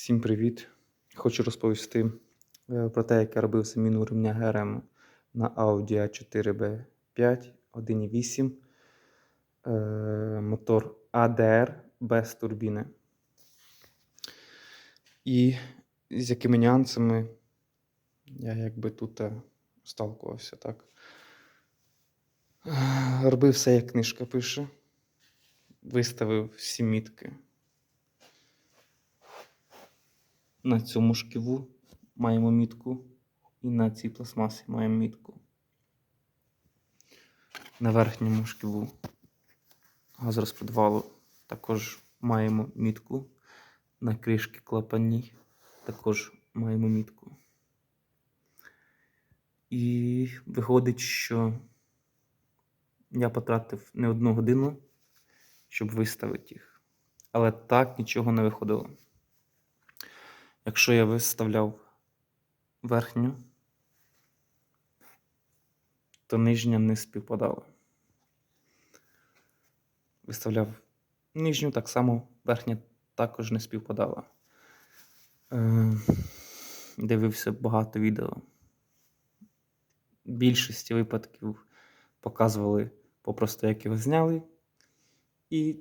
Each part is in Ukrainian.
Всім привіт! Хочу розповісти е, про те, як я робив заміну ремня ГРМ на Audi A4B5 1.8 е, мотор ADR без турбіни. І з якими нюансами я якби тут е, сталкувався, так. Робив все, як книжка пише. Виставив всі мітки. На цьому шківу маємо мітку, і на цій пластмасі маємо мітку. На верхньому шківу газорозподвалу також маємо мітку. На кришки клапанній також маємо мітку. І виходить, що я потратив не одну годину, щоб виставити їх. Але так нічого не виходило. Якщо я виставляв верхню, то нижня не співпадала. Виставляв нижню, так само верхня також не співпадала. Е, Дивився багато відео. В більшості випадків показували попросту, як його зняли, і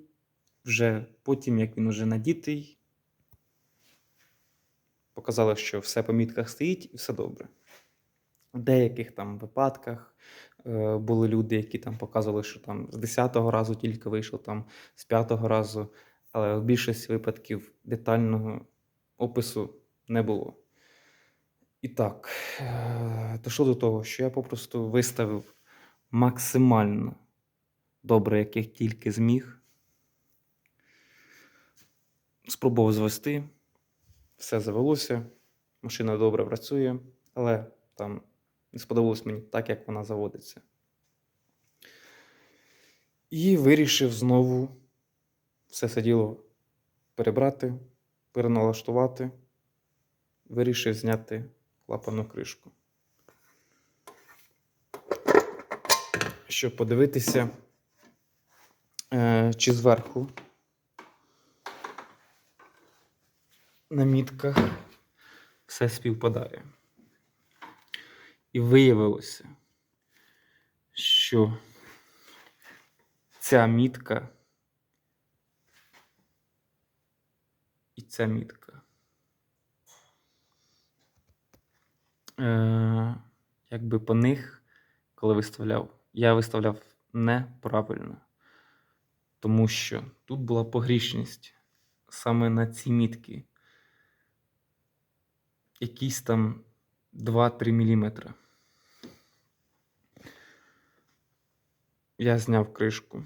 вже потім, як він уже надітий, показали, що все по мітках стоїть і все добре. В деяких там випадках е, були люди, які там показували, що там з 10-го разу тільки вийшов, там з 5-го разу, але в більшості випадків детального опису не було. І так, е, що до того, що я попросту виставив максимально добре, як я тільки зміг. Спробував звести, все завелося, машина добре працює, але там не сподобалось мені так, як вона заводиться. І вирішив знову все це діло перебрати, переналаштувати. Вирішив зняти клапанну кришку. Щоб подивитися, е, чи зверху на мітках все співпадає. І виявилося, що ця мітка і ця мітка. Е, якби по них, коли виставляв, я виставляв неправильно, тому що тут була погрішність саме на ці мітки. Якісь там 2-3 мм. Я зняв кришку,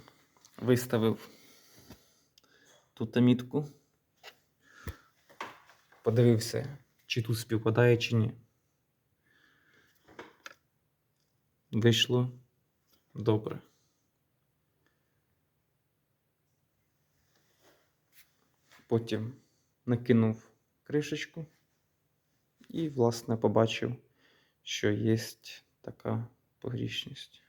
виставив тут мітку, подивився, чи тут співпадає, чи ні. Вийшло добре. Потім накинув кришечку і, власне, побачив, що є така погрішність.